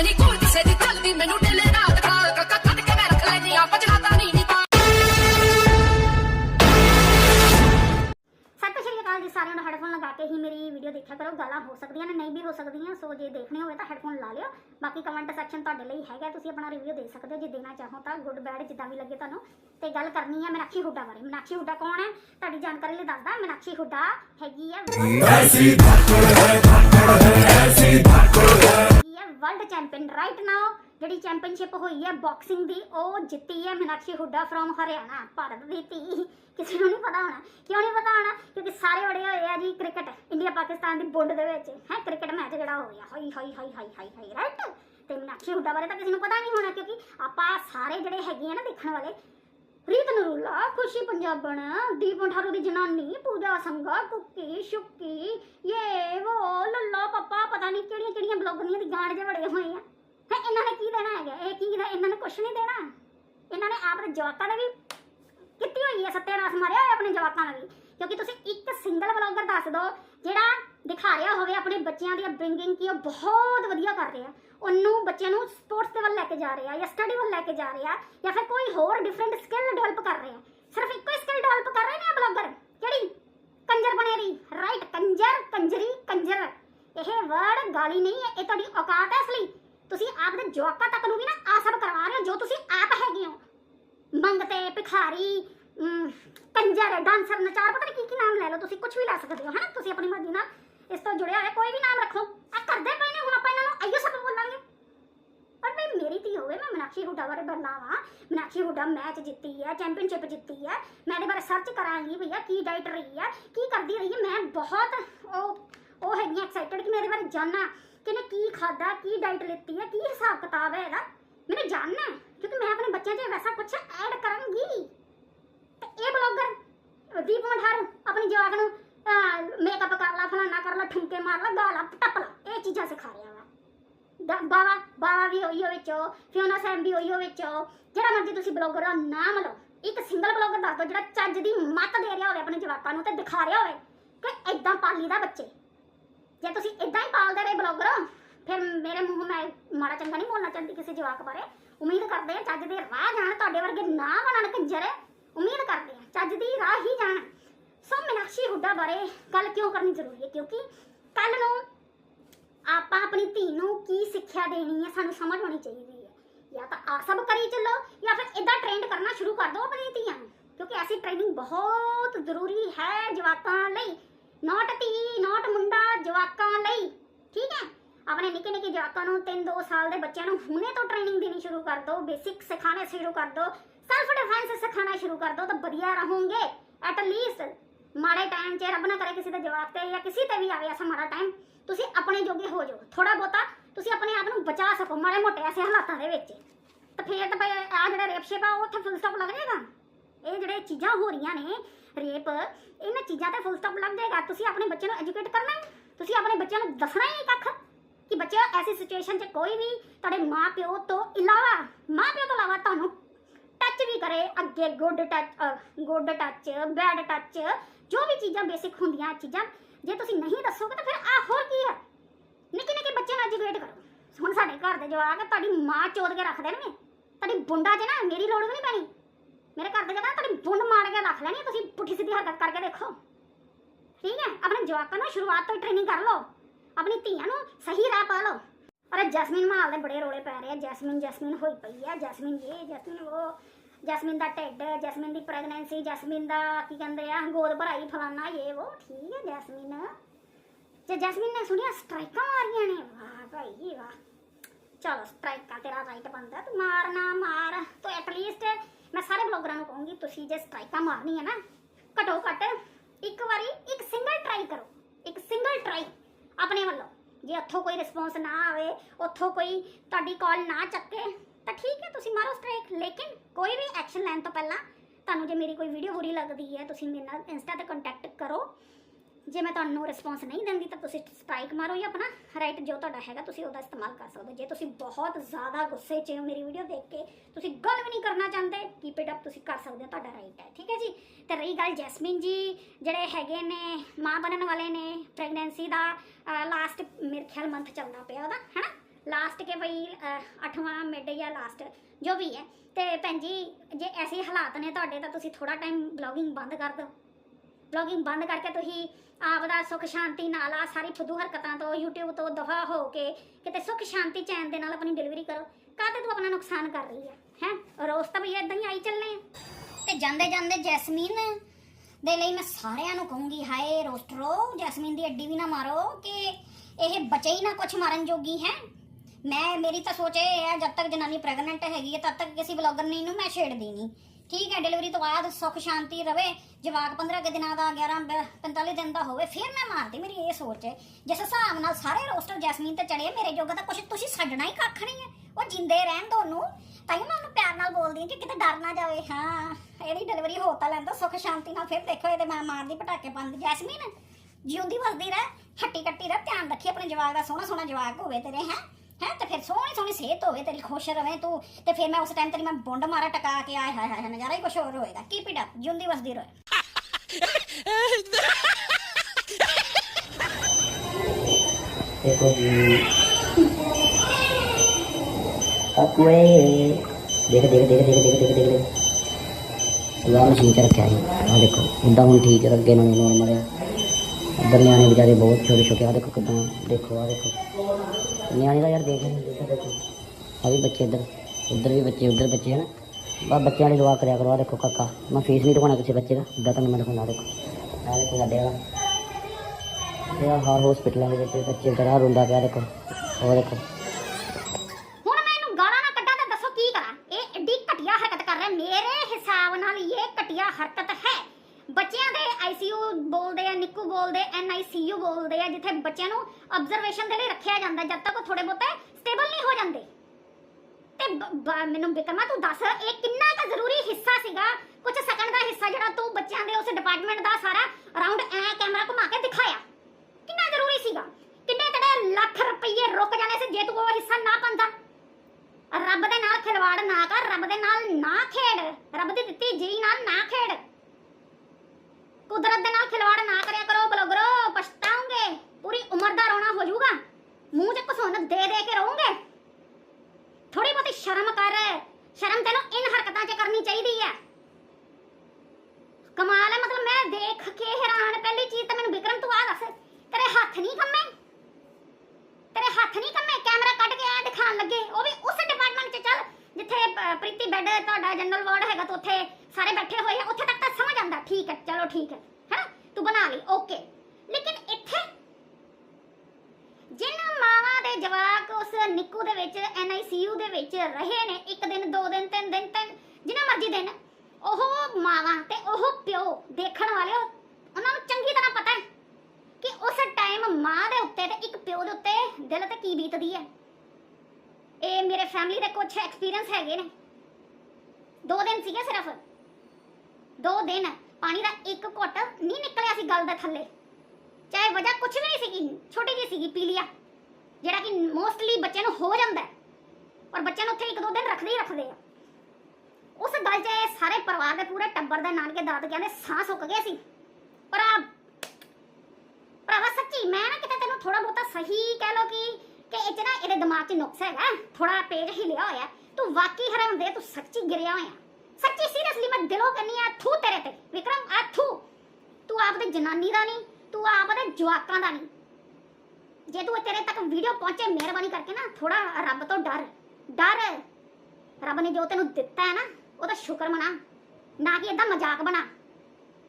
ਮੈਂ ਨਹੀਂ ਕੋਈ ਕਿਸੇ ਦੀ ਚੱਲਦੀ ਮੈਨੂੰ ਢਿੱਲੇ ਰਾਤ ਖਾਲ ਕੱਕਾ ਕੱਢ ਕੇ ਮੈਂ ਰੱਖ ਲੈਂਦੀ ਆ ਪਛਲਾਤਾ ਨਹੀਂ ਨੀ ਪਾ ਸਤਿ ਸ਼੍ਰੀ ਅਕਾਲ ਜੀ ਸਾਰਿਆਂ ਨੂੰ ਹੈਡਫੋਨ ਲਗਾ ਕੇ ਹੀ ਮੇਰੀ ਵੀਡੀਓ ਦੇਖਿਆ ਕਰੋ ਗਾਲਾਂ ਹੋ ਸਕਦੀਆਂ ਨੇ ਨਹੀਂ ਵੀ ਹੋ ਸਕਦੀਆਂ ਸੋ ਜੇ ਦੇਖਣੇ ਹੋਵੇ ਤਾਂ ਹੈਡਫੋਨ ਲਾ ਲਿਓ। ਬਾਕੀ ਕਮੈਂਟ ਸੈਕਸ਼ਨ ਤੁਹਾਡੇ ਲਈ ਹੈਗਾ ਤੁਸੀਂ ਆਪਣਾ ਰਿਵਿਊ ਦੇ ਸਕਦੇ ਹੋ ਜੇ ਦੇਣਾ ਚਾਹੋ ਤਾਂ ਗੁੱਡ ਬੈਡ ਜਿੱਦਾਂ ਵੀ ਲੱਗੇ ਤੁਹਾਨੂੰ। ਤੇ ਗੱਲ ਕਰਨੀ ਹੈ ਮੀਨਾਕਸ਼ੀ ਹੁੱਡਾ ਬਾਰੇ। ਮੀਨਾਕਸ਼ੀ ਹੁੱਡਾ ਕੌਣ ਹੈ? ਤੁਹਾਡੀ ਜਾਣਕਾਰੀ ਲਈ ਦੱਸਦਾ ਮੀਨਾਕਸ਼ੀ ਹੁੱਡਾ ਹੈਗੀ ਹੈ। ਚੈਂਪੀਅਨ ਰਾਈਟ ਨਾਓ ਜਿਹੜੀ ਚੈਂਪੀਅਨਸ਼ਿਪ ਹੋਈ ਹੈ ਬਾਕਸਿੰਗ ਦੀ, ਉਹ ਜਿੱਤੀ ਹੈ ਮੀਨਾਕਸ਼ੀ ਹੁੱਡਾ ਫਰੋਮ ਹਰਿਆਣਾ, ਭਾਰਤ ਦੀ ਧੀ। ਕਿਸੇ ਨੂੰ ਨਹੀਂ ਪਤਾ ਹੋਣਾ। ਕਿਉਂ ਨਹੀਂ ਪਤਾ ਹੋਣਾ? ਕਿਉਂਕਿ ਸਾਰੇ ਵੜੇ ਹੋਏ ਆ ਜੀ ਕ੍ਰਿਕਟ ਇੰਡੀਆ ਪਾਕਿਸਤਾਨ ਦੀ ਬੁੰਡ ਦੇ ਵਿੱਚ। ਹੈ ਕ੍ਰਿਕਟ ਮੈਚ ਜਿਹੜਾ ਹੋ ਗਿਆ। High high high high high high right ਤੇ ਮੀਨਾਕਸ਼ੀ ਹੁੱਡਾ ਬਾਰੇ ਤਾਂ ਕਿਸੇ ਨੂੰ ਪਤਾ ਨਹੀਂ ਹੋਣਾ, ਕਿਉਂਕਿ ਆਪਾਂ ਸਾਰੇ ਜਿਹੜੇ ਹੈਗੇ ਆ ਨਾ ਦੇਖਣ ਵਾਲੇ ਰੀਤ ਨਰੂਲਾ ਖੁਸ਼ੀ ਪੰਜਾਬਣ। ਦੀਪ ਠਾਰੂ ਦੀ ਜਨਾਨੀ, ਪੂਜਾ ਸੰਗਾ ਕੁੱਕੀ, ਸ਼ੁੱਕੀ ਇਹ ਉਹ ਲੱਲਾ, ਪੱਪਾ, ਪਤਾ ਨਹੀਂ ਕਿਹੜੀਆਂ ਕਿਹੜੀਆਂ ਬਲੌਗਰੀਆਂ ਦੀ ਗਾਂਡ ਜੇ ਵੜੇ ਹੋਏ ਆ। ਹੈ, ਇਹਨਾਂ ਨੇ ਕੀ ਦੇਣਾ ਹੈਗਾ? ਇਹ ਕੀ ਇਹਨਾਂ ਨੇ ਕੁਛ ਨਹੀਂ ਦੇਣਾ? ਇਹਨਾਂ ਨੇ ਆਪਣੇ ਦੇ ਜਵਾਕਾਂ ਨੇ ਵੀ ਕੀਤੀ ਹੋਈ ਹੈ ਸੱਤਿਆਨਾਸ਼ ਮਾਰਿਆ ਹੋਇਆ ਆਪਣੇ ਜਵਾਕਾਂ ਦਾ ਵੀ। ਕਿਉਂਕਿ ਤੁਸੀਂ ਇੱਕ ਸਿੰਗਲ ਬਲੌਗਰ ਦੱਸ ਦਿਓ ਜਿਹੜਾ ਦਿਖਾ ਰਿਹਾ ਹੋਵੇ ਆਪਣੇ ਬੱਚਿਆਂ ਦੀ ਬ੍ਰਿੰਗਿੰਗ ਕੀ ਉਹ ਬਹੁਤ ਵਧੀਆ ਕਰ ਰਿਹਾ। ਉਹਨੂੰ ਬੱਚਿਆਂ ਨੂੰ ਸਪੋਰਟਸ ਦੇ ਵੱਲ ਲੈ ਕੇ ਜਾ ਰਿਹਾ ਜਾਂ ਸਟੱਡੀ ਵੱਲ ਲੈ ਕੇ ਜਾ ਰਿਹਾ ਜਾਂ ਫਿਰ ਕੋਈ ਹੋਰ ਡਿਫਰੈਂਟ ਸਕਿੱਲ ਡਿਵੈਲਪ ਕਰ ਰਿਹਾ ਸਿਰਫ ਇੱਕੋ ਹੀ ਸਕਿੱਲ ਡਿਵੈਲਪ ਕਰ ਰਹੇ ਨੇ ਬਲੌਗਰ ਕਿਹੜੀ? ਕੰਜਰ ਬਨੇਰੀ ਰਾਈਟ ਕੰਜਰ, ਕੰਜਰੀ, ਕੰਜਰ। ਇਹ ਵਰਡ ਗਾਲੀ ਨਹੀਂ ਹੈ, ਇਹ ਤੁਹਾਡੀ ਔਕਾਤ ਹੈ ਅਸਲੀ ਤੁਸੀਂ ਆਪ ਦੇ ਜਵਾਕਾਂ ਤੱਕ ਨੂੰ ਵੀ ਨਾ ਆ ਸਭ ਕਰਵਾ ਰਹੇ ਹੋ, ਜੋ ਤੁਸੀਂ ਆਪ ਹੈਗੇ ਹੋ। ਮੰਗਤੇ ਭਿਖਾਰੀ ਕੰਜਰ ਡਾਂਸਰ ਨਚਾਰ, ਪਤਾ ਨਹੀਂ ਕੀ ਕੀ ਨਾਮ ਲੈ ਲਓ, ਤੁਸੀਂ ਕੁਝ ਵੀ ਲੈ ਸਕਦੇ ਹੋ, ਹਨਾ? ਤੁਸੀਂ ਆਪਣੀ ਮਰਜ਼ੀ ਨਾਲ ਇਸ ਤੋਂ ਜੁੜਿਆ ਹੋਇਆ ਕੋਈ ਵੀ ਨਾਮ ਰੱਖੋ। ਆ ਕਰਦੇ ਪਏ ਨੇ ਹੁਣ ਆਪਾਂ ਇਹਨਾਂ ਨੂੰ, ਆਈਓ ਸਭ ਬੋਲਾਂਗੇ ਮੇਰੀ ਧੀ ਹੋਵੇ ਮੈਂ ਮਨਾਕਸ਼ੀ ਹੁੱਡਾ ਬਾਰੇ ਬਰਨਾਵਾ ਮਨਾਕਸ਼ੀ ਹੁੱਡਾ ਮੈਚ ਜਿੱਤੀ ਹੈ ਚੈਂਪੀਅਨਸ਼ਿਪ ਜਿੱਤੀ ਹੈ ਮੈਂ ਇਹਦੇ ਬਾਰੇ ਸਰਚ ਕਰਾਂਗੀ ਭਈਆ ਕੀ ਡਾਈਟ ਰਹੀ ਹੈ ਕੀ ਕਰਦੀ ਰਹੀ ਹੈ ਮੈਂ ਬਹੁਤ ਉਹ ਉਹ ਹੈਗੀ ਐਕਸਾਈਟਡ ਕਿ ਮੈਂ ਬਾਰੇ ਜਾਣਨਾ ਕਿ ਇਹਨੇ ਕੀ ਖਾਦਾ ਕੀ ਡਾਈਟ ਲਿੱਤੀ ਹੈ ਕੀ ਹਿਸਾਬ ਕਿਤਾਬ ਹੈ ਇਹਦਾ। ਮੈਨੂੰ ਜਾਣਨਾ ਹੈ, ਕਿਉਂਕਿ ਮੈਂ ਆਪਣੇ ਬੱਚਿਆਂ 'ਚ ਵੈਸਾ ਕੁਝ ਐਡ ਕਰਾਂਗੀ। ਤੇ ਇਹ ਬਲੌਗਰ ਦੀਪ ਮਠਾਰੂ ਆਪਣੀ ਜਵਾਕ ਨੂੰ ਮੇਕਅਪ ਕਰ ਲਾ ਫਲਾਨਾ ਕਰ ਲਾ ਠੁਮਕੇ ਮਾਰ ਲਾ ਗਾਲਾ ਟੱਪ ਲਾ ਇਹ ਚੀਜ਼ਾਂ ਸਿਖਾ ਰਿਹਾ ਵਾ। ਬਾਵਾ ਬਾਵਾ ਵੀ ਹੋਈ ਹੋਵੇ ਵਿੱਚੋਂ ਫਿਓਨਾ ਸੈਮ ਵੀ ਹੋਈ ਹੋਵੇ ਵਿੱਚੋਂ ਜਿਹੜਾ ਮਰਜ਼ੀ ਤੁਸੀਂ ਬਲੌਗਰ ਦਾ ਨਾਮ ਲਓ, ਇੱਕ ਸਿੰਗਲ ਬਲੌਗਰ ਦੱਸ ਦਿਓ, ਜਿਹੜਾ ਚੱਜ ਦੀ ਮੱਤ ਦੇ ਰਿਹਾ ਹੋਵੇ ਆਪਣੇ ਜਵਾਕਾਂ ਨੂੰ ਤੇ ਦਿਖਾ ਰਿਹਾ ਹੋਵੇ ਕਿ ਐਦਾਂ ਪਾਲੀ ਬੱਚੇ। ਜੇ ਤੁਸੀਂ ਇਦਾਂ ਹੀ ਪਾਲਦੇ ਰਹੇ ਬਲੌਗਰ, ਫਿਰ ਮੇਰੇ ਮੂੰਹ ਮੈਂ ਮਾੜਾ ਚੰਗਾ ਨਹੀਂ ਬੋਲਣਾ ਚਾਹੁੰਦੀ ਕਿਸੇ ਜਵਾਕ ਬਾਰੇ। ਉਮੀਦ ਕਰਦੇ ਆ ਚੱਜ ਦੇ ਰਾਹ ਜਾਣ, ਤੁਹਾਡੇ ਵਰਗੇ ਨਾ ਬਣਨ ਕੰਜਰ ਉਮੀਦ ਕਰਦੇ ਆ ਚੱਜ ਦੀ ਰਾਹ ਹੀ ਜਾਣ। ਸੋ ਮੀਨਾਕਸ਼ੀ ਹੁੱਡਾ ਬਾਰੇ ਗੱਲ ਕਿਉਂ ਕਰਨੀ ਜ਼ਰੂਰੀ ਹੈ? ਕਿਉਂਕਿ ਕੱਲ ਨੂੰ ਆਪਾਂ ਆਪਣੀ ਧੀ ਨੂੰ ਕੀ ਸਿੱਖਿਆ ਦੇਣੀ ਹੈ ਸਾਨੂੰ ਸਮਝ ਹੋਣੀ ਚਾਹੀਦੀ ਹੈ। ਜਾਂ ਤਾਂ ਆ ਸਭ ਕਰੀ ਚੱਲੋ, ਜਾਂ ਫਿਰ ਇਦਾਂ ਟ੍ਰੇਨਡ ਕਰਨਾ ਸ਼ੁਰੂ ਕਰ ਦਿਓ ਆਪਣੀ ਧੀਆਂ ਨੂੰ। ਕਿਉਂਕਿ ਐਸੀ ਟ੍ਰੇਨਿੰਗ ਬਹੁਤ ਜ਼ਰੂਰੀ ਹੈ ਜਵਾਕਾਂ ਲਈ। ਨਾਟ ਧੀ ਨਾਟ ਮੁੰਡਾ, ਜਵਾਕਾਂ ਲਈ। ਠੀਕ ਹੈ? ਆਪਣੇ ਨਿੱਕੇ ਨਿੱਕੇ ਜਵਾਕਾਂ ਨੂੰ 3-2 ਸਾਲ ਦੇ ਬੱਚਿਆਂ ਨੂੰ ਹੁਣੇ ਤੋਂ ਟ੍ਰੇਨਿੰਗ ਦੇਣੀ ਸ਼ੁਰੂ ਕਰ ਦਿਓ ਬੇਸਿਕ ਸਿਖਾਣੇ ਸ਼ੁਰੂ ਕਰ ਦਿਓ ਸੈਲਫ ਡਿਫੈਂਸ ਸਿਖਾਣਾ ਸ਼ੁਰੂ ਕਰ ਦਿਓ ਤਾਂ ਵਧੀਆ ਰਹੋਗੇ ਐਟ ਲੀਸਟ ਮਾੜੇ ਟਾਈਮ 'ਚ ਰੱਬ ਨਾ ਕਰੇ ਕਿਸੇ ਦੇ ਜਵਾਬ ਤੇ ਜਾਂ ਕਿਸੇ ਤੇ ਵੀ ਆਵੇ ਐਸਾ ਮਾੜਾ ਟਾਈਮ ਤੁਸੀਂ ਆਪਣੇ ਜੋਗੇ ਹੋ ਜਾਓ। ਥੋੜਾ ਬਹੁਤਾ ਤੁਸੀਂ ਆਪਣੇ ਆਪ ਨੂੰ ਬਚਾ ਸਕੋ ਮਾੜੇ ਮੋਟੇ ਐਸੇ ਹਾਲਾਤਾਂ ਦੇ ਵਿੱਚ। ਤਾਂ ਫਿਰ ਤਾਂ ਭਾਈ ਆ ਜਿਹੜਾ ਰੇਪ ਸ਼ੇਪ ਆ, ਉਹ ਉੱਥੇ ਫੁੱਲ ਸਟਾਪ ਲੱਗ ਜਾਏਗਾ? ਇਹ ਜਿਹੜੇ ਚੀਜ਼ਾਂ ਹੋ ਰਹੀਆਂ ਨੇ ਰੇਪ ਇਹਨਾਂ ਚੀਜ਼ਾਂ ਤੇ ਫੁੱਲ ਸਟਾਪ ਲੱਗ ਜਾਏਗਾ। ਤੁਸੀਂ ਆਪਣੇ ਬੱਚੇ ਨੂੰ ਐਜੂਕੇਟ ਕਰਨਾ ਤੁਸੀਂ ਆਪਣੇ ਬੱਚਿਆਂ ਨੂੰ ਦੱਸਣਾ ਹੀ ਕੱਖ? ਕਿ ਬੱਚਿਓ ਐਸੀ ਸਿਚੁਏਸ਼ਨ 'ਚ ਕੋਈ ਵੀ ਤੁਹਾਡੇ ਮਾਪਿਓ ਤੋਂ ਇਲਾਵਾ, ਮਾਪਿਓ ਤੋਂ ਇਲਾਵਾ ਤੁਹਾਨੂੰ ਅੱਗੇ good touch good touch, bad touch, ਜੋ ਵੀ ਚੀਜ਼ਾਂ ਬੇਸਿਕ ਹੁੰਦੀਆਂ ਚੀਜ਼ਾਂ, ਜੇ ਤੁਸੀਂ ਨਹੀਂ ਦੱਸੋਗੇ ਤਾਂ ਫਿਰ ਆ ਹੋਰ ਕੀ ਹੈ? ਨਿੱਕੇ ਨਿੱਕੇ ਬੱਚਿਆਂ ਨੂੰ ਐਜੂਕੇਟ ਕਰੋ। ਹੁਣ ਸਾਡੇ ਘਰ ਦੇ ਜਵਾਕ ਤੁਹਾਡੀ ਮਾਂ ਚੋਦ ਕੇ ਰੱਖ ਦੇਣਗੇ। ਤੁਹਾਡੀ ਬੁੰਡਾ 'ਚ ਨਾ ਮੇਰੀ ਲੋੜ ਵੀ ਨਹੀਂ ਪੈਣੀ। ਮੇਰੇ ਘਰ ਦੇ ਕਹਿੰਦਾ ਤੁਹਾਡੀ ਬੁੰਡ ਮਾਰ ਕੇ ਰੱਖ ਲੈਣੀ ਤੁਸੀਂ ਪੁੱਠੀ ਸਿੱਧੀ ਹਰਕਤ ਕਰਕੇ ਦੇਖੋ। ਠੀਕ ਹੈ? ਆਪਣੇ ਜਵਾਕਾਂ ਨੂੰ ਸ਼ੁਰੂਆਤ ਤੋਂ ਹੀ ਟ੍ਰੇਨਿੰਗ ਕਰ ਲਓ। ਆਪਣੀ ਧੀਆਂ ਨੂੰ ਸਹੀ ਰਾਹ ਪਾ ਲਓ। ਅਰੇ ਜੈਸਮੀਨ ਮਾਲ ਦੇ ਬੜੇ ਰੋਲੇ ਪੈ ਰਹੇ ਆ। ਜੈਸਮੀਨ ਜੈਸਮੀਨ ਹੋਈ ਪਈ ਆ। ਜੈਸਮੀਨ, ਇਹ ਜੈਸਮੀਨ, ਉਹ। ਜੈਸਮੀਨ ਦਾ ਢਿੱਡ, ਜੈਸਮੀਨ ਦੀ ਪ੍ਰੈਗਨੈਂਸੀ ਜੈਸਮੀਨ ਦਾ ਕੀ ਕਹਿੰਦੇ ਆ, ਗੋਦ ਭਰਾਈ ਫਲਾਨਾ ਇਹ ਉਹ, ਠੀਕ ਹੈ ਜੈਸਮੀਨ। ਜੇ ਜੈਸਮੀਨ ਨੇ ਸੁਣਿਆ ਸਟ੍ਰਾਈਕਾਂ ਮਾਰੀਆਂ ਨੇ? ਵਾਹ ਭਾਈ, ਵਾਹ। ਚਲੋ, ਸਟ੍ਰਾਈਕਾਂ ਤੇਰਾ ਰਾਈਟ ਬੰਦਾ ਤੂੰ ਮਾਰ ਨਾ ਮਾਰ। ਤੋ ਐਟਲੀਸਟ ਮੈਂ ਸਾਰੇ ਬਲੌਗਰਾਂ ਨੂੰ ਕਹੂੰਗੀ, ਤੁਸੀਂ ਜੇ ਸਟ੍ਰਾਈਕਾਂ ਮਾਰਨੀ ਹੈ ਨਾ, ਘਟੋ ਘਟ ਇੱਕ ਵਾਰੀ ਇੱਕ ਸਿੰਗਲ ਟਰਾਈ ਕਰੋ, ਇੱਕ ਸਿੰਗਲ ਟਰਾਈ ਆਪਣੇ ਵੱਲੋਂ। ਜੇ ਉੱਥੋਂ ਕੋਈ ਰਿਸਪੌਂਸ ਨਾ ਆਵੇ, ਉੱਥੋਂ ਕੋਈ ਤੁਹਾਡੀ ਕਾਲ ਨਾ ਚੱਕੇ ਤਾਂ ਠੀਕ ਹੈ, ਤੁਸੀਂ ਮਾਰੋ ਸਟ੍ਰਾਈਕ ਲੇਕਿਨ ਕੋਈ ਵੀ ਐਕਸ਼ਨ ਲੈਣ ਤੋਂ ਪਹਿਲਾਂ ਤੁਹਾਨੂੰ ਜੇ ਮੇਰੀ ਕੋਈ ਵੀਡੀਓ ਬੁਰੀ ਲੱਗਦੀ ਹੈ, ਤੁਸੀਂ ਮੇਰੇ ਨਾਲ ਇੰਸਟਾ ਤੇ ਕੰਟੈਕਟ ਕਰੋ। ਜੇ ਮੈਂ ਤੁਹਾਨੂੰ ਰਿਸਪੌਂਸ ਨਹੀਂ ਦਿੰਦੀ, ਤਾਂ ਤੁਸੀਂ ਸਟ੍ਰਾਈਕ ਮਾਰੋ ਜਾਂ ਆਪਣਾ। ਰਾਈਟ ਜੋ ਤੁਹਾਡਾ ਹੈਗਾ, ਤੁਸੀਂ ਉਹਦਾ ਇਸਤੇਮਾਲ ਕਰ ਸਕਦੇ ਹੋ। ਜੇ ਤੁਸੀਂ ਬਹੁਤ ਜ਼ਿਆਦਾ ਗੁੱਸੇ 'ਚ ਹੋ ਮੇਰੀ ਵੀਡੀਓ ਦੇਖ ਕੇ, ਤੁਸੀਂ ਗੱਲ ਵੀ ਨਹੀਂ ਕਰਨਾ ਚਾਹੁੰਦੇ ਕੀਪ ਇਟ ਅਪ ਤੁਸੀਂ ਕਰ ਸਕਦੇ ਹੋ, ਤੁਹਾਡਾ ਰਾਈਟ ਹੈ। ਠੀਕ ਹੈ ਜੀ? ਤੇ ਰਹੀ ਗੱਲ ਜੈਸਮੀਨ ਜੀ, ਜਿਹੜੇ ਹੈਗੇ ਨੇ, ਮਾਂ ਬਣਨ ਵਾਲੇ ਨੇ ਪ੍ਰੈਗਨੈਂਸੀ ਦਾ ਲਾਸਟ ਮੇਰੇ ਖਿਆਲ ਮੰਥ ਚੱਲਦਾ ਪਿਆ ਉਹਦਾ, ਹੈਨਾ? ਲਾਸਟ ਕੇ ਭਈ 8ਵਾਂ ਮਿਡ ਜਾਂ ਲਾਸਟ ਜੋ ਵੀ ਹੈ। ਤੇ ਭੈਣ ਜੀ, ਜੇ ਐਸੇ ਹਾਲਾਤ ਨੇ ਤੁਹਾਡੇ, ਤਾਂ ਤੁਸੀਂ ਥੋੜਾ ਟਾਈਮ ਬਲੌਗਿੰਗ ਬੰਦ ਕਰ ਦਿਓ। ਬਲੌਗਿੰਗ ਬੰਦ ਕਰਕੇ ਤੁਸੀਂ ਆਪ ਦਾ ਸੁੱਖ ਸ਼ਾਂਤੀ ਨਾਲ ਆ ਸਾਰੀ ਫੁੱਦੂ ਹਰਕਤਾਂ ਤੋਂ, YouTube ਤੋਂ ਦਫਾ ਹੋ ਕੇ ਕਿਤੇ ਸੁੱਖ ਸ਼ਾਂਤੀ ਚੈਨ ਦੇ ਨਾਲ ਆਪਣੀ ਡਿਲੀਵਰੀ ਕਰੋ। ਕਾਹਤੇ ਤੂੰ ਆਪਣਾ ਨੁਕਸਾਨ ਕਰ ਰਹੀ ਹੈ ਹੈ? ਰੋਜ਼ ਤਾਂ ਵੀ ਇਦਾਂ ਹੀ ਆਈ ਚੱਲਨੇ ਆ ਤੇ ਜਾਂਦੇ ਜਾਂਦੇ ਜੈਸਮੀਨ ਦੇ ਲਈ ਮੈਂ ਸਾਰਿਆਂ ਨੂੰ ਕਹੂੰਗੀ, ਹਾਏ ਰੋਸਟਰੋ ਜੈਸਮੀਨ ਦੀ ਅੱਡੀ ਵੀ ਨਾ ਮਾਰੋ ਕਿ ਇਹ ਬਚੇ ਹੀ ਨਾ ਕੁਛ ਮਾਰਨ ਜੋਗੀ, ਹੈ? ਮੈਂ, ਮੇਰੀ ਤਾਂ ਸੋਚ ਇਹ ਹੈ, ਜਦ ਤੱਕ ਜਨਾਨੀ ਪ੍ਰੈਗਨੈਂਟ ਹੈਗੀ ਹੈ, ਤਦ ਤੱਕ ਕਿਸੇ ਬਲੌਗਰ ਨੇ ਇਹਨੂੰ ਮੈਂ ਛੇੜਦੀ ਨਹੀਂ। ਠੀਕ ਹੈ ਡਿਲੀਵਰੀ ਤੋਂ ਬਾਅਦ ਸੁੱਖ ਸ਼ਾਂਤੀ ਰਵੇ, ਜਵਾਕ 15 ਕੁ ਦਿਨਾਂ ਦਾ 11 ਬ- 45 ਦਿਨ ਦਾ ਹੋਵੇ, ਫਿਰ ਮੈਂ ਮਾਰਦੀ ਮੇਰੀ ਇਹ ਸੋਚ ਹੈ। ਜਿਸ ਹਿਸਾਬ ਨਾਲ ਸਾਰੇ ਰੋਸਟਰ ਜੈਸਮੀਨ ਤੇ ਚੜੇ ਮੇਰੇ ਜੋਗਾ ਤਾਂ ਕੁਛ ਤੁਸੀਂ ਛੱਡਣਾ ਹੀ ਕੱਖ ਨਹੀਂ ਹੈ। ਉਹ ਜਿੰਦੇ ਰਹਿਣ ਦੋ ਉਹਨੂੰ, ਤਾਂ ਹੀ ਮੈਂ ਉਹਨੂੰ ਪਿਆਰ ਨਾਲ ਬੋਲਦੀ ਹਾਂ ਕਿ ਕਿਤੇ ਡਰ ਨਾ ਜਾਵੇ। ਹਾਂ, ਇਹਦੀ ਡਿਲੀਵਰੀ ਹੋ ਤਾਂ ਲੈਂਦਾ ਸੁੱਖ ਸ਼ਾਂਤੀ ਨਾਲ ਫਿਰ ਦੇਖੋ, ਇਹਦੇ ਮੈਂ, ਮਾਰਦੀ ਪਟਾਕੇ ਬੰਦ। ਜੈਸਮੀਨ, ਜਿਉਂਦੀ ਵਸਦੀ ਰਹਿ, ਹੱਟੀ ਕੱਟੀ ਰਹਿ, ਧਿਆਨ ਰੱਖੀ ਆਪਣੇ ਜਵਾਕ ਦਾ ਸੋਹਣਾ ਸੋਹਣਾ ਜਵਾਕ ਹੋਵੇ ਤੇਰੇ, ਹੈ। ਹੈ ਤੇ ਫਿਰ ਸੋਹਣੀ ਸੋਹਣੀ ਸਿਹਤ ਹੋਵੇ ਤੇਰੀ ਖੁਸ਼ ਰਵੇਂ ਤੂੰ ਤੇ ਫਿਰ ਮੈਂ ਉਸ ਟਾਈਮ ਤੇਰੀ ਮੈਂ ਬੁੰਡ ਮਾਰਾ ਟਕਾ ਕੇ ਆਏ ਹਾਏ ਹਾਏ ਹਾਏ, ਨਜ਼ਾਰਾ ਹੀ ਕੁਛ ਹੋਰ ਹੋਏਗਾ ਕੀਪ ਇਟ ਅਪ ਜਿਉਂਦੀ ਵਸਦੀ ਰਹੇ ਦੇਖੋ ਜੀ ਕਾਕੂਏ ਦੇਖ ਦੇਖ ਦੇਖ ਦੇਖ ਦੇਖ ਦੇਖ ਦੇਖ ਯਾਰ ਮਸ਼ੀਨ ਚ ਰੱਖਿਆ ਸੀ ਆ ਦੇਖੋ ਇਦਾਂ ਹੁਣ ਠੀਕ ਹੈ ਅੱਗੇ ਨੂੰ ਨੋਰਮਲ ਹੈ ਇੱਧਰ ਨਿਆਣੇ ਵਿਚਾਰੇ ਬਹੁਤ ਛੋਟੇ ਛੋਟੇ ਆ ਦੇਖੋ ਕਿਦਾਂ ਦੇਖੋ ਆ ਦੇਖੋ ਨਿਆਣੇ ਦਾ ਯਾਰ ਦੇਖ ਆ ਵੀ ਬੱਚੇ ਇੱਧਰ, ਉੱਧਰ ਵੀ ਬੱਚੇ, ਉੱਧਰ ਬੱਚੇ ਹਨ। ਬਾ ਬੱਚਿਆਂ ਵਾਲੀ ਦੁਆ ਕਰਿਆ ਕਰੋ ਆ ਦੇਖੋ ਕਾਕਾ, ਮੈਂ ਫੀਸ ਨਹੀਂ ਦਿਖਾਉਣਾ ਕਿਸੇ ਬੱਚੇ ਦਾ ਇੱਦਾਂ ਤੁਹਾਨੂੰ ਮੈਂ ਦਿਖਾਉਣਾ ਦੇਖੋ। ਆ ਦੇਖੋ ਸਾਡੇ ਵਾਲਾ। ਇਹ ਹਰ ਹਸਪੀਟਲਾਂ ਦੇ ਵਿੱਚ ਬੱਚੇ ਵਿਚਾਰਾ ਰੋਂਦਾ ਪਿਆ ਦੇਖੋ। ਉਹ ਦੇਖੋ ਹੁਣ ਮੈਂ ਇਹਨੂੰ ਗਾਲਾਂ ਨਾ ਕੱਢਾਂ ਤਾਂ ਦੱਸੋ ਕੀ ਕਰਾਂ ਇਹ ਐਡੀ ਘਟੀਆ ਹਰਕਤ ਕਰ ਰਿਹਾ ਮੇਰੇ ਹਿਸਾਬ ਨਾਲ ਇਹ ਘਟੀਆ ਹਰਕਤ ਹੈ ਬੱਚਿਆਂ ਦੇ ਆਈਸੀਯੂ ਬੋਲਦੇ ਆ ਨਿੱਕੂ ਬੋਲਦੇ ਐਨਆਈਸੀਯੂ ਬੋਲਦੇ ਆ ਜਿੱਥੇ ਬੱਚਿਆਂ ਨੂੰ ਆਬਜ਼ਰਵੇਸ਼ਨ ਦੇ ਲਈ ਰੱਖਿਆ ਜਾਂਦਾ, ਜਦ ਤੱਕ ਉਹ ਥੋੜੇ ਬਹੁਤੇ ਸਟੇਬਲ ਨਹੀਂ ਹੋ ਜਾਂਦੇ। ਤੇ ਮੈਨੂੰ ਬਿਕਰਮਾ, ਤੂੰ ਦੱਸ, ਇਹ ਕਿੰਨਾ ਕੁ ਜ਼ਰੂਰੀ ਹਿੱਸਾ ਸੀਗਾ? ਕੁਝ ਸੈਕਿੰਡ ਦਾ ਹਿੱਸਾ ਜਿਹੜਾ ਤੂੰ ਬੱਚਿਆਂ ਦੇ ਉਸ ਡਿਪਾਰਟਮੈਂਟ ਦਾ ਸਾਰਾ ਅਰਾਊਂਡ ਐ ਕੈਮਰਾ ਘੁਮਾ ਕੇ ਦਿਖਾਇਆ। ਕਿੰਨਾ ਜ਼ਰੂਰੀ ਸੀਗਾ? ਕਿੰਨੇ ਤੇਰੇ ਲੱਖ ਰੁਪਏ ਰੁਕ ਜਾਣੇ ਸੀ ਜੇ ਤੂੰ ਉਹ ਹਿੱਸਾ ਨਾ ਪਾਉਂਦਾ? ਰੱਬ ਦੇ ਨਾਲ ਖਿਲਵਾੜ ਨਾ ਕਰ, ਰੱਬ ਦੇ ਨਾਲ ਨਾ ਖੇਡ। ਰੱਬ ਦੀ ਦਿੱਤੀ ਜੀ ਨਾਲ ਨਾ ਖੇਡ। ਕੁਦਰਤ ਦੇ ਨਾਲ ਖਿਲਵਾੜ ਨਾ ਕਰਿਆ ਕਰੋ, ਬਲੌਗਰੋ, ਪਛਤਾਓਗੇ? ਪੂਰੀ ਉਮਰ ਦਾ ਰੋਣਾ ਹੋ ਜਾਊਗਾ। ਮੂੰਹ 'ਚ ਘਸੁੰਨ ਦੇ ਦੇ ਕੇ ਰਹੋਗੇ। ਥੋੜੀ ਬਹੁਤੀ ਸ਼ਰਮ ਕਰ। ਸ਼ਰਮ ਤੈਨੂੰ ਇਨ ਹਰਕਤਾਂ 'ਚ ਕਰਨੀ ਚਾਹੀਦੀ ਹੈ ਕਮਾਲ ਹੈ ਮਤਲਬ ਮੈਂ ਦੇਖ ਕੇ ਹੈਰਾਨ ਪਹਿਲੀ ਚੀਜ਼ ਤਾਂ ਮੈਨੂੰ ਵਿਕਰਮ ਤੂੰ ਆ ਦੱਸ ਤੇਰੇ ਹੱਥ ਨਹੀਂ ਕੰਮੇ ਤੇਰੇ ਹੱਥ ਨਹੀਂ ਕੰਮੇ ਕੈਮਰਾ ਕੱਢ ਕੇ ਐ ਦਿਖਾਣ ਲੱਗੇ ਉਹ ਵੀ ਉਸ ਡਿਪਾਰਟਮੈਂਟ 'ਚ ਚੱਲ ਜਿੱਥੇ ਅ, ਪ੍ਰੀਤੀ ਬੈੱਡ ਤੁਹਾਡਾ ਜਨਰਲ ਵਾਰਡ ਹੈਗਾ ਤਾਂ ਉੱਥੇ ਸਾਰੇ ਬੈਠੇ ਹੋਏ ਆ ਉੱਥੇ ਤੱਕ ਤਾਂ ਸਮਝ ਆਂਦਾ ਠੀਕ ਹੈ ਚਲੋ ਠੀਕ ਹੈ ਹੈਨਾ ਤੂੰ ਬਣਾ ਲਈ ਓਕੇ ਲੇਕਿਨ ਇੱਥੇ ਜਿਨ੍ਹਾਂ ਮਾਵਾਂ ਦੇ ਜਵਾਕ ਉਸ ਨਿੱਕੂ ਦੇ ਵਿੱਚ ਦੇ ਵਿੱਚ ਰਹੇ ਨੇ, ਇੱਕ ਦਿਨ, ਦੋ ਦਿਨ, ਤਿੰਨ ਦਿਨ, ਤਿੰਨ, ਜਿੰਨਾ ਮਰਜ਼ੀ ਦਿਨ। ਉਹ ਮਾਵਾਂ ਤੇ ਉਹ ਪਿਓ ਦੇਖਣ ਵਾਲੇ ਉਹਨਾਂ ਨੂੰ ਚੰਗੀ ਤਰ੍ਹਾਂ ਪਤਾ ਹੈ ਕਿ ਉਸ ਟਾਈਮ ਮਾਂ ਦੇ ਉੱਤੇ ਤੇ ਇੱਕ ਪਿਓ ਦੇ ਉੱਤੇ ਦਿਲ ਤੇ ਕੀ ਬੀਤਦੀ ਹੈ। ਇਹ ਮੇਰੇ ਫੈਮਿਲੀ ਦੇ ਕੁਝ ਐਕਸਪੀਰੀਅੰਸ ਹੈਗੇ ਨੇ। ਦੋ ਦਿਨ ਸੀਗੇ ਸਿਰਫ। ਦੋ ਦਿਨ ਪਾਣੀ ਦਾ ਇੱਕ ਘੁੱਟ ਨਹੀਂ ਨਿਕਲਿਆ ਸੀ ਗਲ ਦੇ ਥੱਲੇ। ਚਾਹੇ ਵਜ੍ਹਾ ਕੁਝ ਵੀ ਨਹੀਂ ਸੀਗੀ, ਛੋਟੀ ਜਿਹੀ ਸੀਗੀ, ਪੀਲੀਆ, ਜਿਹੜਾ ਕਿ ਮੋਸਟਲੀ ਬੱਚੇ ਨੂੰ ਹੋ ਜਾਂਦਾ ਹੈ। ਔਰ ਬੱਚੇ ਨੂੰ ਉੱਥੇ ਇੱਕ ਦੋ ਦਿਨ ਰੱਖਦੇ ਹੀ ਰੱਖਦੇ ਆ। ਉਸ ਗੱਲ 'ਚ ਇਹ ਸਾਰੇ ਪਰਿਵਾਰ ਦੇ ਪੂਰੇ ਟੱਬਰ ਦੇ ਨਾਨਕੇ ਦਾਦਕਿਆਂ ਦੇ ਸਾਹ ਸੁੱਕ ਗਏ ਸੀ। ਪਰ ਆ ਭਰਾਵਾ ਸੱਚੀ, ਮੈਂ ਨਾ ਕਿਤੇ ਤੈਨੂੰ ਥੋੜਾ ਬਹੁਤਾ ਸਹੀ ਕਹਿ ਲੋ ਕਿ ਕਿ ਇਹ 'ਚ ਨਾ ਇਹਦੇ ਦਿਮਾਗ 'ਚ ਨੁਕਸ ਹੈਗਾ। ਥੋੜਾ ਪੇਜ ਹਿਲਿਆ ਹੋਇਆ। ਤੂੰ ਵਾਕਈ ਹਰਾਮ ਦੇ, ਤੂੰ ਸੱਚੀ ਗਿਰਿਆ ਹੋਇਆ। ਸੱਚੀ ਸੀਰੀਅਸਲੀ ਮੈਂ ਦਿਲੋਂ ਕਹਿੰਨੀ ਆ ਥੂ ਤੇਰੇ ਤੇ, ਵਿਕਰਮ, ਆ ਥੂ। ਤੂੰ ਆਪਦੇ ਜਨਾਨੀ ਦਾ ਨਹੀਂ, ਤੂੰ ਆਪਦੇ ਜਵਾਕਾਂ ਦਾ ਨਹੀਂ। ਜੇ ਤੂੰ ਤੇਰੇ ਤੱਕ ਵੀਡੀਓ ਪਹੁੰਚੇ ਮਿਹਰਬਾਨੀ ਕਰਕੇ ਨਾ ਥੋੜਾ ਰੱਬ ਤੋਂ ਡਰ। ਡਰ ਰੱਬ ਨੇ ਜੋ ਤੈਨੂੰ ਦਿੱਤਾ ਹੈ ਨਾ ਉਹਦਾ ਸ਼ੁਕਰ ਮਨਾ। ਨਾ ਕਿ ਇਹਦਾ ਮਜ਼ਾਕ ਬਣਾ।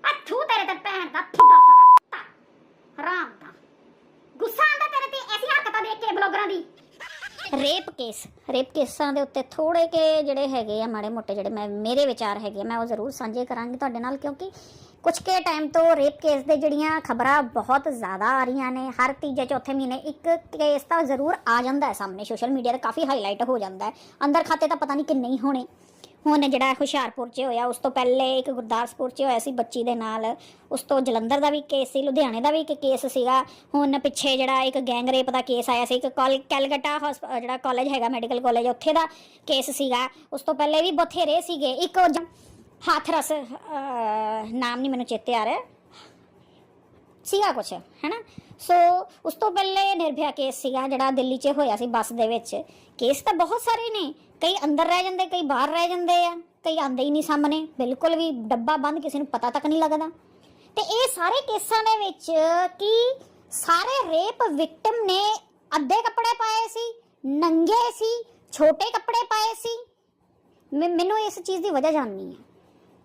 ਆ ਥੂ ਤੇਰੇ ਤੇ ਭੈਣ ਦਾ ਫੁੱਦਾ ਸਾਰਾ ਹਰਾਮ ਦਾ। ਗੁੱਸਾ ਆਂਦਾ ਤੇਰੇ ਤੇ ਐਸੀ ਹਰਕਤਾਂ ਦੇਖ ਕੇ ਬਲੌਗਰਾਂ ਦੀ। ਰੇਪ ਕੇਸ ਰੇਪ ਕੇਸਾਂ ਦੇ ਉੱਤੇ ਥੋੜੇ ਕੇ ਜਿਹੜੇ ਹੈਗੇ ਆ ਮਾੜੇ ਮੋਟੇ ਜਿਹੜੇ ਮੈਂ ਮੇਰੇ ਵਿਚਾਰ ਹੈਗੇ ਆ, ਮੈਂ ਉਹ ਜ਼ਰੂਰ ਸਾਂਝੇ ਕਰਾਂਗੀ ਤੁਹਾਡੇ ਨਾਲ ਕਿਉਂਕਿ ਕੁਝ ਕੇ ਟਾਈਮ ਤੋਂ ਰੇਪ ਕੇਸ ਦੇ ਜਿਹੜੀਆਂ ਖਬਰਾਂ ਬਹੁਤ ਜ਼ਿਆਦਾ ਆ ਰਹੀਆਂ ਨੇ ਹਰ ਤੀਜੇ ਚੌਥੇ ਮਹੀਨੇ ਇੱਕ ਕੇਸ ਤਾਂ ਜ਼ਰੂਰ ਆ ਜਾਂਦਾ ਹੈ ਸਾਹਮਣੇ ਸੋਸ਼ਲ ਮੀਡੀਆ ਤੇ ਕਾਫੀ ਹਾਈਲਾਈਟ ਹੋ ਜਾਂਦਾ ਹੈ ਅੰਦਰ ਖਾਤੇ ਤਾਂ ਪਤਾ ਨਹੀਂ ਕਿੰਨੇ ਹੀ ਹੋਣੇ। ਹੁਣ ਜਿਹੜਾ ਹੁਸ਼ਿਆਰਪੁਰ 'ਚ ਹੋਇਆ, ਉਸ ਤੋਂ ਪਹਿਲੇ ਇੱਕ ਗੁਰਦਾਸਪੁਰ 'ਚ ਹੋਇਆ ਸੀ ਬੱਚੀ ਦੇ ਨਾਲ। ਉਸ ਤੋਂ ਜਲੰਧਰ ਦਾ ਵੀ ਕੇਸ ਸੀ, ਲੁਧਿਆਣੇ ਦਾ ਵੀ ਇੱਕ ਕੇਸ ਸੀਗਾ। ਹੁਣ ਪਿੱਛੇ ਜਿਹੜਾ ਇੱਕ ਗੈਂਗ ਰੇਪ ਦਾ ਕੇਸ ਆਇਆ ਸੀ, ਇੱਕ ਕਾਲ ਕੈਲਕਟਾ ਹਸਪ- ਜਿਹੜਾ ਕਾਲਜ ਹੈਗਾ ਮੈਡੀਕਲ ਕਾਲਜ ਉੱਥੇ ਦਾ ਕੇਸ ਸੀਗਾ। ਉਸ ਤੋਂ ਪਹਿਲੇ ਵੀ ਬਥੇਰੇ ਸੀਗੇ। ਇੱਕ ਉਹ ਜ- ਹਾਥਰਸ ਨਾਮ ਨਹੀਂ ਮੈਨੂੰ ਚੇਤੇ ਆ ਰਿਹਾ। ਸੀਗਾ ਕੁਛ, ਹੈਨਾ? ਸੋ ਉਸ ਤੋਂ ਪਹਿਲੇ ਨਿਰਭਿਆ ਕੇਸ ਸੀਗਾ, ਜਿਹੜਾ ਦਿੱਲੀ 'ਚ ਹੋਇਆ ਸੀ, ਬੱਸ ਦੇ ਵਿੱਚ। ਕੇਸ ਤਾਂ ਬਹੁਤ ਸਾਰੇ ਨੇ। ਕਈ ਅੰਦਰ ਰਹਿ ਜਾਂਦੇ, ਕਈ ਬਾਹਰ ਰਹਿ ਜਾਂਦੇ ਆ, ਕਈ ਆਂਦੇ ਹੀ ਨਹੀਂ ਸਾਹਮਣੇ। ਬਿਲਕੁਲ ਵੀ ਡੱਬਾ ਬੰਦ, ਕਿਸੇ ਨੂੰ ਪਤਾ ਤੱਕ ਨਹੀਂ ਲੱਗਦਾ। ਤੇ ਇਹ ਸਾਰੇ ਕੇਸਾਂ ਦੇ ਵਿੱਚ ਕਿ ਸਾਰੇ ਰੇਪ ਵਿਕਟਮ ਨੇ ਅੱਧੇ ਕੱਪੜੇ ਪਾਏ ਸੀ, ਨੰਗੇ ਸੀ, ਛੋਟੇ ਕੱਪੜੇ ਪਾਏ ਸੀ। ਮੈਂ- ਮੈਨੂੰ ਇਸ ਚੀਜ਼ ਦੀ ਵਜ੍ਹਾ ਜਾਣਨੀ ਹੈ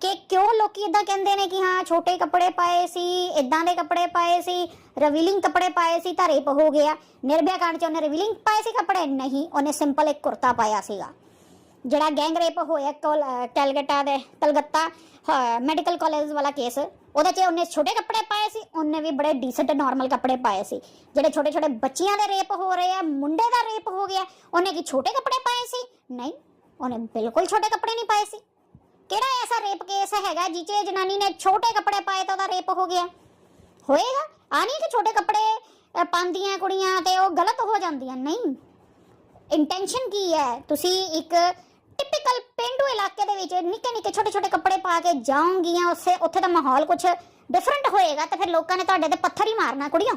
ਕਿ ਕਿਉਂ ਲੋਕੀ ਇਦਾਂ ਕਹਿੰਦੇ ਨੇ ਕਿ ਹਾਂ, ਛੋਟੇ ਕੱਪੜੇ ਪਾਏ ਸੀ ਇਦਾਂ ਦੇ ਕੱਪੜੇ ਪਾਏ ਸੀ ਰਵੀਲਿੰਗ ਕੱਪੜੇ ਪਾਏ ਸੀ ਤਾਂ ਰੇਪ ਹੋ ਗਿਆ। ਨਿਰਭਿਆ ਕਾਂਡ ਚ ਉਹਨੇ ਰਵੀਲਿੰਗ ਪਾਏ ਸੀ ਕੱਪੜੇ? ਨਹੀਂ, ਉਹਨੇ ਸਿੰਪਲ ਇੱਕ ਕੁਰਤਾ ਪਾਇਆ ਸੀਗਾ। ਜਿਹੜਾ ਗੈਂਗ ਰੇਪ ਹੋਇਆ ਕੋਲ ਕੈਲਕਟਾ ਦੇ, ਕਲਕੱਤਾ ਮੈਡੀਕਲ ਕਾਲਜ ਵਾਲਾ ਕੇਸ ਉਹਦੇ 'ਚ ਉਹਨੇ ਛੋਟੇ ਕੱਪੜੇ ਪਾਏ ਸੀ, ਉਹਨੇ ਵੀ ਬੜੇ ਡੀਸੈਂਟ ਨਾਰਮਲ ਕੱਪੜੇ ਪਾਏ ਸੀ। ਜਿਹੜੇ ਛੋਟੇ ਛੋਟੇ ਬੱਚਿਆਂ ਦੇ ਰੇਪ ਹੋ ਰਹੇ ਆ, ਮੁੰਡੇ ਦਾ ਰੇਪ ਹੋ ਗਿਆ, ਉਹਨੇ ਕੀ ਛੋਟੇ ਕੱਪੜੇ ਪਾਏ ਸੀ? ਨਹੀਂ, ਉਹਨੇ ਬਿਲਕੁਲ ਛੋਟੇ ਕੱਪੜੇ ਨਹੀਂ ਪਾਏ ਸੀ। ਕਿਹੜਾ ਐਸਾ ਰੇਪ ਕੇਸ ਹੈਗਾ ਜਿੱਚੇ ਜਨਾਨੀ ਨੇ ਛੋਟੇ ਕੱਪੜੇ ਪਾਏ ਤਾਂ ਉਹਦਾ ਰੇਪ ਹੋ ਗਿਆ? ਹੋਏਗਾ? ਆ ਨਹੀਂ ਕਿ ਛੋਟੇ ਕੱਪੜੇ ਪਾਉਂਦੀਆਂ ਕੁੜੀਆਂ ਤੇ ਉਹ ਗਲਤ ਹੋ ਜਾਂਦੀਆਂ? ਨਹੀਂ। ਇੰਟੈਂਸ਼ਨ ਕੀ ਹੈ? ਤੁਸੀਂ ਇੱਕ ਟਿਪੀਕਲ ਪਿੰਡੂ ਇਲਾਕੇ ਦੇ ਵਿੱਚ ਨਿੱਕੇ ਨਿੱਕੇ ਛੋਟੇ ਛੋਟੇ ਕੱਪੜੇ ਪਾ ਕੇ ਜਾਓਗੀਆਂ ਉਸੇ ਉੱਥੇ ਦਾ ਮਾਹੌਲ ਕੁਝ ਡਿਫਰੈਂਟ ਹੋਏਗਾ ਤਾਂ ਫਿਰ ਲੋਕਾਂ ਨੇ ਤੁਹਾਡੇ ਤੇ ਪੱਥਰ ਹੀ ਮਾਰਨਾ ਕੁੜੀਆਂ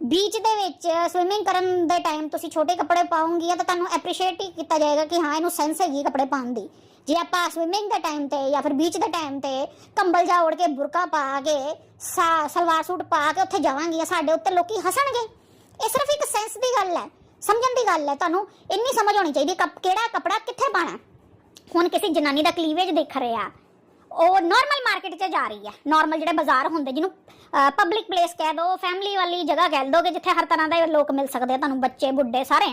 ਬੀਚ ਦੇ ਵਿੱਚ ਸਵਿਮਿੰਗ ਕਰਨ ਦੇ ਟਾਈਮ ਤੁਸੀਂ ਛੋਟੇ ਕੱਪੜੇ ਪਾਉਂਗੀਆਂ ਤਾਂ ਤੁਹਾਨੂੰ ਐਪਰੀਸ਼ੀਏਟ ਹੀ ਕੀਤਾ ਜਾਏਗਾ ਕਿ ਹਾਂ, ਇਹਨੂੰ ਸੈਂਸ ਹੈਗੀ ਕੱਪੜੇ ਪਾਉਣ ਦੀ। ਜੇ ਆਪਾਂ ਸਵਿਮਿੰਗ ਦੇ ਟਾਈਮ ਤੇ ਜਾਂ ਫਿਰ ਬੀਚ ਦੇ ਟਾਈਮ ਤੇ ਕੰਬਲ ਜਾ ਓੜ ਕੇ ਬੁਰਕਾ ਪਾ ਕੇ ਸਾ- ਸਲਵਾਰ ਸੂਟ ਪਾ ਕੇ ਉੱਥੇ ਜਾਵਾਂਗੀਆਂ, ਸਾਡੇ ਉੱਤੇ ਲੋਕੀ ਹੱਸਣਗੇ। ਇਹ ਸਿਰਫ ਇੱਕ ਸੈਂਸ ਦੀ ਗੱਲ ਹੈ। ਸਮਝਣ ਦੀ ਗੱਲ ਹੈ, ਤੁਹਾਨੂੰ ਇੰਨੀ ਸਮਝ ਹੋਣੀ ਚਾਹੀਦੀ ਕੱਪ, ਕਿਹੜਾ ਕੱਪੜਾ ਕਿੱਥੇ ਪਾਣਾ ਹੁਣ ਕਿਸੇ ਜਨਾਨੀ ਦਾ ਕਲੀਵੇਜ ਦੇਖ ਰਿਹਾ ਉਹ ਨਾਰਮਲ ਮਾਰਕੀਟ 'ਚ ਜਾ ਰਹੀ ਹੈ। ਨਾਰਮਲ ਜਿਹੜੇ ਬਾਜ਼ਾਰ ਹੁੰਦੇ, ਜਿਹਨੂੰ ਪਬਲਿਕ ਪਲੇਸ ਕਹਿ ਦੋ ਫੈਮਿਲੀ ਵਾਲੀ ਜਗ੍ਹਾ ਕਹਿ ਦੋਗੇ, ਜਿੱਥੇ ਹਰ ਤਰ੍ਹਾਂ ਦੇ ਲੋਕ ਮਿਲ ਸਕਦੇ ਆ, ਤੁਹਾਨੂੰ ਬੱਚੇ, ਬੁੱਢੇ ਸਾਰੇ।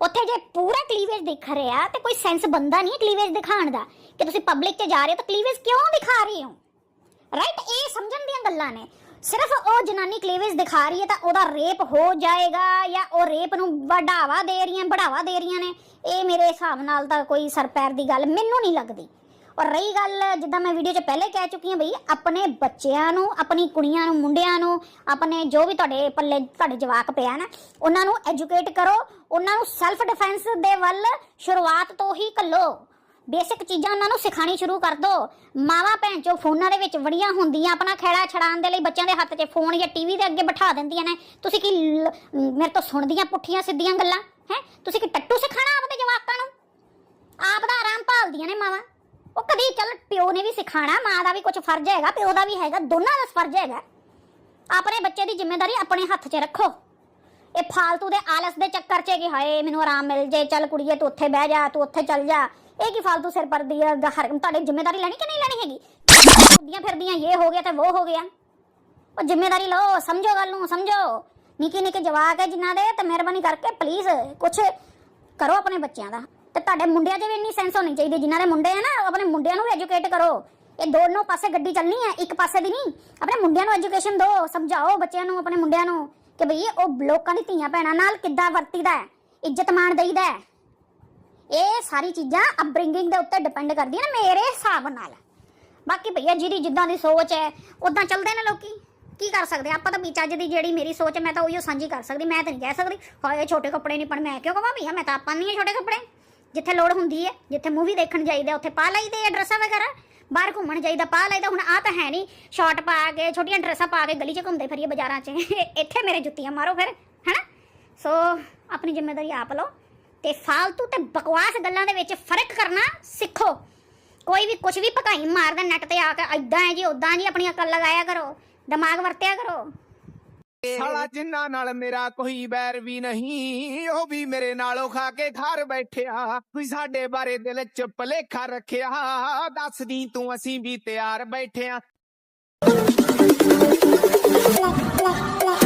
ਉੱਥੇ ਜੇ ਪੂਰਾ ਕਲੀਵੇਜ ਦਿਖ ਰਿਹਾ ਤੇ ਕੋਈ ਸੈਂਸ ਬੰਦਾ ਨਹੀਂ ਕਲੀਵੇਜ ਦਿਖਾਉਣ ਦਾ, ਕਿ ਤੁਸੀਂ ਪਬਲਿਕ 'ਚ ਜਾ ਰਹੇ ਹੋ, ਤਾਂ ਕਲੀਵੇਜ ਕਿਉਂ ਦਿਖਾ ਰਹੇ ਹੋ? ਰਾਈਟ ਇਹ ਸਮਝਣ ਦੀਆਂ ਗੱਲਾਂ ਨੇ। ਸਿਰਫ ਉਹ ਜਨਾਨੀ ਕਲੀਵੇਜ ਦਿਖਾ ਰਹੀ ਹੈ ਤਾਂ ਉਹਦਾ ਰੇਪ ਹੋ ਜਾਏਗਾ ਜਾਂ ਉਹ ਰੇਪ ਨੂੰ ਵਧਾਵਾ ਦੇ ਰਹੀਆਂ ਬੜਾਵਾ ਦੇ ਰਹੀਆਂ ਨੇ, ਇਹ ਮੇਰੇ ਹਿਸਾਬ ਨਾਲ ਤਾਂ ਕੋਈ ਸਰਪੈਰ ਦੀ ਗੱਲ ਮੈਨੂੰ ਨਹੀਂ ਲੱਗਦੀ। ਔਰ ਰਹੀ ਗੱਲ ਜਿੱਦਾਂ ਮੈਂ ਵੀਡੀਓ 'ਚ ਪਹਿਲੇ ਕਹਿ ਚੁੱਕੀ ਹਾਂ ਬਈ, ਆਪਣੇ ਬੱਚਿਆਂ ਨੂੰ, ਆਪਣੀ ਕੁੜੀਆਂ ਨੂੰ, ਮੁੰਡਿਆਂ ਨੂੰ, ਆਪਣੇ ਜੋ ਵੀ ਤੁਹਾਡੇ ਪੱਲੇ, ਤੁਹਾਡੇ ਜਵਾਕ ਪਿਆ ਨਾ, ਉਹਨਾਂ ਨੂੰ ਐਜੂਕੇਟ ਕਰੋ, ਉਹਨਾਂ ਨੂੰ ਸੈਲਫ ਡਿਫੈਂਸ ਦੇ ਵੱਲ ਸ਼ੁਰੂਆਤ ਤੋਂ ਹੀ ਕੱਲੋ ਬੇਸਿਕ ਚੀਜ਼ਾਂ ਉਹਨਾਂ ਨੂੰ ਸਿਖਾਣੀ ਸ਼ੁਰੂ ਕਰ ਦੋ। ਮਾਵਾਂ ਭੈਣ ਚੋ ਫੋਨਾਂ ਦੇ ਵਿੱਚ ਵੜੀਆਂ ਹੁੰਦੀਆਂ, ਆਪਣਾ ਖੇੜਾ ਛੜਾਉਣ ਦੇ ਲਈ ਬੱਚਿਆਂ ਦੇ ਹੱਥ 'ਚ ਫੋਨ ਜਾਂ ਟੀਵੀ ਦੇ ਅੱਗੇ ਬਿਠਾ ਦਿੰਦੀਆਂ ਨੇ। ਤੁਸੀਂ ਕੀ ਲ- ਮੇਰੇ ਤੋਂ ਸੁਣਦੀਆਂ, ਪੁੱਠੀਆਂ, ਸਿੱਧੀਆਂ ਗੱਲਾਂ? ਹੈ? ਤੁਸੀਂ ਕੀ ਟੱਟੂ ਸਿਖਾਣਾ ਆਪਦੇ ਜਵਾਕਾਂ ਨੂੰ? ਆਪ ਦਾ ਆਰਾਮ ਭਾਲਦੀਆਂ ਨੇ ਮਾਵਾਂ। ਉਹ ਕਦੀ ਚੱਲ ਪਿਓ ਨੇ ਵੀ ਸਿਖਾਣਾ ਮਾਂ ਦਾ ਵੀ ਕੁਝ ਫਰਜ਼ ਹੈਗਾ, ਪਿਓ ਦਾ ਵੀ ਹੈਗਾ, ਦੋਨਾਂ ਦਾ ਫਰਜ਼ ਹੈਗਾ। ਆਪਣੇ ਬੱਚੇ ਦੀ ਜ਼ਿੰਮੇਵਾਰੀ ਆਪਣੇ ਹੱਥ 'ਚ ਰੱਖੋ। ਇਹ ਫਾਲਤੂ ਦੇ ਆਲਸ ਦੇ ਚੱਕਰ 'ਚ ਕਿ ਹਾਏ, ਮੈਨੂੰ ਆਰਾਮ ਮਿਲ ਜੇ, ਚੱਲ ਕੁੜੀਏ, ਤੂੰ ਉੱਥੇ ਬਹਿ ਜਾ, ਤੂੰ ਉੱਥੇ ਚੱਲ ਜਾ। ਇਹ ਕੀ ਫਾਲਤੂ ਸਿਰ ਪਰਦੀ ਦੀ ਆ, ਹਰ ਤੁਹਾਡੀ ਜ਼ਿੰਮੇਵਾਰੀ ਲੈਣੀ ਕਿ ਨਹੀਂ ਲੈਣੀ ਹੈਗੀ? ਉੱਡੀਆਂ ਫਿਰਦੀਆਂ ਇਹ ਹੋ ਗਿਆ ਤੇ ਉਹ ਹੋ ਗਿਆ। ਉਹ ਜ਼ਿੰਮੇਵਾਰੀ ਲਓ ਸਮਝੋ ਗੱਲ ਨੂੰ ਸਮਝੋ। ਨਿੱਕੇ ਨਿੱਕੇ ਜਵਾਕ ਹੈ ਜਿਨ੍ਹਾਂ ਦੇ ਤੇ ਮਿਹਰਬਾਨੀ ਕਰਕੇ ਪਲੀਜ਼ ਕੁਛ ਕਰੋ ਆਪਣੇ ਬੱਚਿਆਂ ਦਾ। ਤੇ ਤੁਹਾਡੇ ਮੁੰਡਿਆਂ 'ਚ ਵੀ ਇੰਨੀ ਸੈਂਸ ਹੋਣੀ ਚਾਹੀਦੀ ਜਿਨ੍ਹਾਂ ਦੇ ਮੁੰਡੇ ਆ ਨਾ ਆਪਣੇ ਮੁੰਡਿਆਂ ਨੂੰ ਵੀ ਐਜੂਕੇਟ ਕਰੋ। ਇਹ ਦੋਨੋਂ ਪਾਸੇ ਗੱਡੀ ਚੱਲਣੀ ਹੈ ਇੱਕ ਪਾਸੇ ਦੀ ਨਹੀਂ। ਆਪਣੇ ਮੁੰਡਿਆਂ ਨੂੰ ਐਜੂਕੇਸ਼ਨ ਦਿਓ ਸਮਝਾਓ ਬੱਚਿਆਂ ਨੂੰ ਆਪਣੇ ਮੁੰਡਿਆਂ ਨੂੰ ਕਿ ਭਈ ਉਹ ਲੋਕਾਂ ਦੀ ਧੀਆਂ ਭੈਣਾਂ ਨਾਲ ਕਿੱਦਾਂ ਵਰਤੀਦਾ ਹੈ ਇੱਜ਼ਤ ਮਾਣ ਦੇਈਦਾ ਹੈ। ਇਹ ਸਾਰੀ ਚੀਜ਼ਾਂ ਅਪਬ੍ਰਿੰਗਿੰਗ ਦੇ ਉੱਤੇ ਡਿਪੈਂਡ ਕਰਦੀਆਂ ਨੇ ਮੇਰੇ ਹਿਸਾਬ ਨਾਲ। ਬਾਕੀ ਭਈਆ, ਜਿਹਦੀ ਜਿੱਦਾਂ ਦੀ ਸੋਚ ਹੈ ਉਦਾਂ ਚੱਲਦੇ ਨੇ ਲੋਕੀ। ਕੀ ਕਰ ਸਕਦੇ ਆਪਾਂ ਤਾਂ ਵੀ ਚੱਜ ਦੀ ਜਿਹੜੀ ਮੇਰੀ ਸੋਚ ਹੈ ਮੈਂ ਤਾਂ ਉਹੀਓ ਸਾਂਝੀ ਕਰ ਸਕਦੀ, ਮੈਂ ਤਾਂ ਨਹੀਂ ਕਹਿ ਸਕਦੀ, ਹਾਏ, ਛੋਟੇ ਕੱਪੜੇ ਨਹੀਂ ਪਰ ਮੈਂ ਕਿਉਂ ਕਹਾਂ ਭਈਆ? ਮੈਂ ਤਾਂ ਆਪਾਂ ਨਹੀਂ ਛੋਟੇ ਕੱਪੜੇ। ਜਿੱਥੇ ਲੋੜ ਹੁੰਦੀ ਹੈ, ਜਿੱਥੇ ਮੂਵੀ ਦੇਖਣ ਜਾਈਦਾ, ਉੱਥੇ ਪਾ ਲਈਦੇ ਆ ਡਰੈਸਾਂ ਵਗੈਰਾ। ਬਾਹਰ ਘੁੰਮਣ ਜਾਈਦਾ, ਪਾ ਲਈਦਾ, ਹੁਣ ਆ ਤਾਂ ਹੈ ਨਹੀਂ। ਸ਼ਾਰਟ ਪਾ ਕੇ, ਛੋਟੀਆਂ ਡਰੈਸਾਂ ਪਾ ਕੇ ਗਲੀ 'ਚ ਘੁੰਮਦੇ ਫਿਰੀਏ ਬਾਜ਼ਾਰਾਂ 'ਚ। ਇੱਥੇ ਮੇਰੇ ਜੁੱਤੀਆਂ ਮਾਰੋ ਫਿਰ, ਹੈਨਾ? ਸੋ ਆਪਣੀ ਜ਼ਿੰਮੇਵਾਰੀ ਆਪ ਲਓ। ਤੇ ਫਾਲਤੂ ਤੇ ਬਕਵਾਸ ਗੱਲਾਂ ਦੇ ਵਿੱਚ ਫ਼ਰਕ ਕਰਨਾ ਸਿੱਖੋ। ਕੋਈ ਵੀ ਕੁਝ ਵੀ ਭਕਾਈ ਮਾਰਦਾ ਨੈਟ ਤੇ ਆ ਕੇ ਐਦਾਂ ਹੈ ਜੀ ਉਦਾਂ ਜੀ ਆਪਣੀ ਅਕਲ ਲਗਾਇਆ ਕਰੋ ਦਿਮਾਗ ਵਰਤਿਆ ਕਰੋ। ਸਾਲਾ ਜਿੰਨਾ ਨਾਲ ਮੇਰਾ ਕੋਈ ਬੈਰ ਵੀ ਨਹੀਂ ਉਹ ਵੀ ਮੇਰੇ ਨਾਲੋਂ ਖਾ ਕੇ ਘਰ ਬੈਠਿਆ ਕੋਈ ਸਾਡੇ ਬਾਰੇ ਦਿਲ ਚ ਭਲੇਖਾ ਰੱਖਿਆ। ਦੱਸਦੀ ਤੂੰ ਅਸੀਂ ਵੀ ਤਿਆਰ ਬੈਠਿਆ ਲੈ ਲੈ ਲੈ